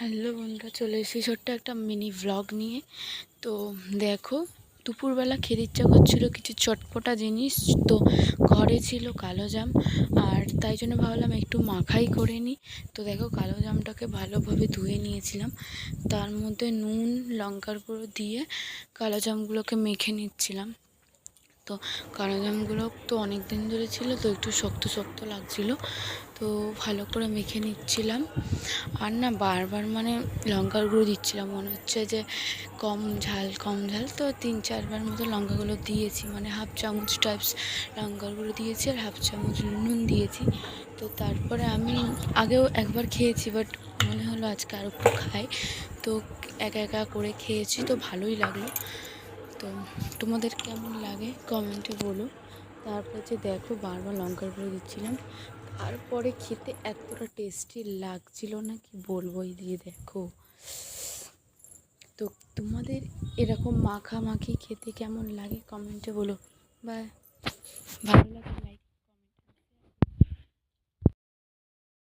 Hello বন্ধুরা, চলে এসেছি ছোট্ট একটা মিনি ভ্লগ নিয়ে। তো দেখো, দুপুরবেলা খেতে ইচ্ছা করছিল কিছু চটপটা জিনিস, তো ঘরে ছিল কালো জাম। আর তাই জন্য ভাবলাম একটু মাখাই করে নিই। তো দেখো, কালো জামটাকে ভালোভাবে ধুয়ে নিয়েছিলাম। তার মধ্যে নুন, লঙ্কার গুঁড়ো দিয়ে কালো জামগুলোকে মেখে নিচ্ছিলাম। তো কানাজামগুলো তো অনেক দিন ধরে ছিল, তো একটু শক্ত শক্ত লাগছিল। তো ভালো করে মেখে নিচ্ছিলাম। আর না বারবার মানে লঙ্কার গুঁড়ো দিচ্ছিলাম, মনে হচ্ছে যে কম ঝাল কম ঝাল। তো তিন, চারবার মতো লঙ্কাগুলো দিয়েছি মানে হাফ চামচ টাইপস লঙ্কার গুঁড়ো দিয়েছি আর হাফ চামচ নুন দিয়েছি। তো তারপরে আমি আগেও একবার খেয়েছি বাট মনে হলো আজকে আরও একটু খাই। তো একা একা করে খেয়েছি, তো ভালোই লাগল। তো তোমাদের কেমন লাগে কমেন্টে বলো। তারপরে যে দেখো বারবার লঙ্কার গুঁড়ো দিচ্ছিলাম, তারপরে খেতে এতটা টেস্টি লাগছিল না কি বলব এই দিয়ে দেখো। তো তোমাদের এরকম মাখামাখি খেতে কেমন লাগে কমেন্টে বলো। বা ভালো লাগে